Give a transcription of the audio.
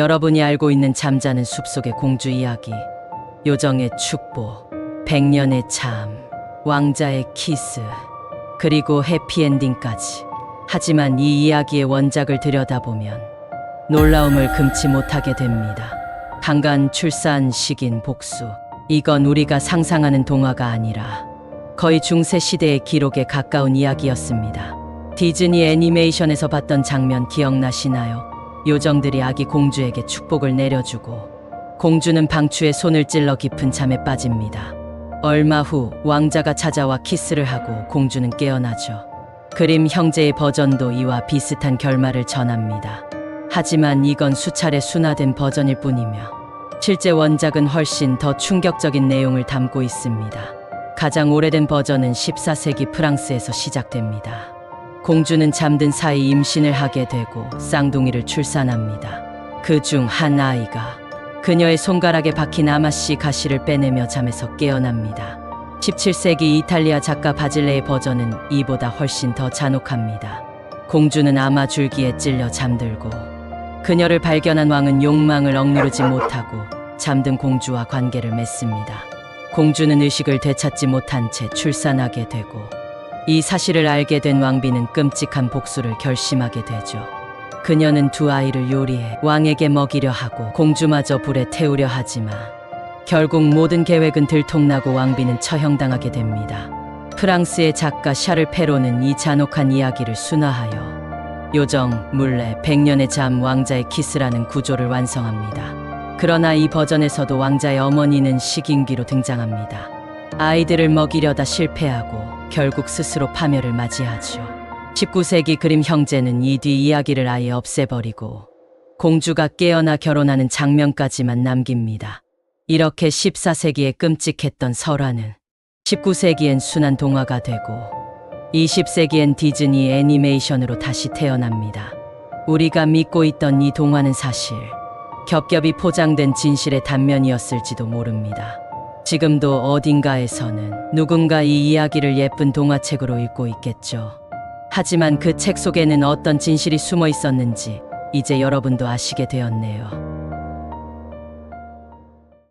여러분이 알고 있는 잠자는 숲속의 공주 이야기, 요정의 축복, 백년의 잠, 왕자의 키스, 그리고 해피엔딩까지. 하지만 이 이야기의 원작을 들여다보면 놀라움을 금치 못하게 됩니다. 한간 출산, 식인, 복수. 이건 우리가 상상하는 동화가 아니라 거의 중세 시대의 기록에 가까운 이야기였습니다. 디즈니 애니메이션에서 봤던 장면 기억나시나요? 요정들이 아기 공주에게 축복을 내려주고 공주는 방추에 손을 찔러 깊은 잠에 빠집니다. 얼마 후 왕자가 찾아와 키스를 하고 공주는 깨어나죠. 그림 형제의 버전도 이와 비슷한 결말을 전합니다. 하지만 이건 수차례 순화된 버전일 뿐이며 실제 원작은 훨씬 더 충격적인 내용을 담고 있습니다. 가장 오래된 버전은 14세기 프랑스에서 시작됩니다. 공주는 잠든 사이 임신을 하게 되고 쌍둥이를 출산합니다. 그 중 한 아이가 그녀의 손가락에 박힌 아마씨 가시를 빼내며 잠에서 깨어납니다. 17세기 이탈리아 작가 바질레의 버전은 이보다 훨씬 더 잔혹합니다. 공주는 아마 줄기에 찔려 잠들고 그녀를 발견한 왕은 욕망을 억누르지 못하고 잠든 공주와 관계를 맺습니다. 공주는 의식을 되찾지 못한 채 출산하게 되고 이 사실을 알게 된 왕비는 끔찍한 복수를 결심하게 되죠. 그녀는 두 아이를 요리해 왕에게 먹이려 하고 공주마저 불에 태우려 하지만 결국 모든 계획은 들통나고 왕비는 처형당하게 됩니다. 프랑스의 작가 샤를 페로는 이 잔혹한 이야기를 순화하여 요정, 물레, 백년의 잠, 왕자의 키스라는 구조를 완성합니다. 그러나 이 버전에서도 왕자의 어머니는 식인귀로 등장합니다. 아이들을 먹이려다 실패하고 결국 스스로 파멸을 맞이하죠. 19세기 그림 형제는 이 뒤 이야기를 아예 없애버리고 공주가 깨어나 결혼하는 장면까지만 남깁니다. 이렇게 14세기에 끔찍했던 설화는 19세기엔 순한 동화가 되고 20세기엔 디즈니 애니메이션으로 다시 태어납니다. 우리가 믿고 있던 이 동화는 사실 겹겹이 포장된 진실의 단면이었을지도 모릅니다. 지금도 어딘가에서는 누군가 이 이야기를 예쁜 동화책으로 읽고 있겠죠. 하지만 그 책 속에는 어떤 진실이 숨어 있었는지 이제 여러분도 아시게 되었네요.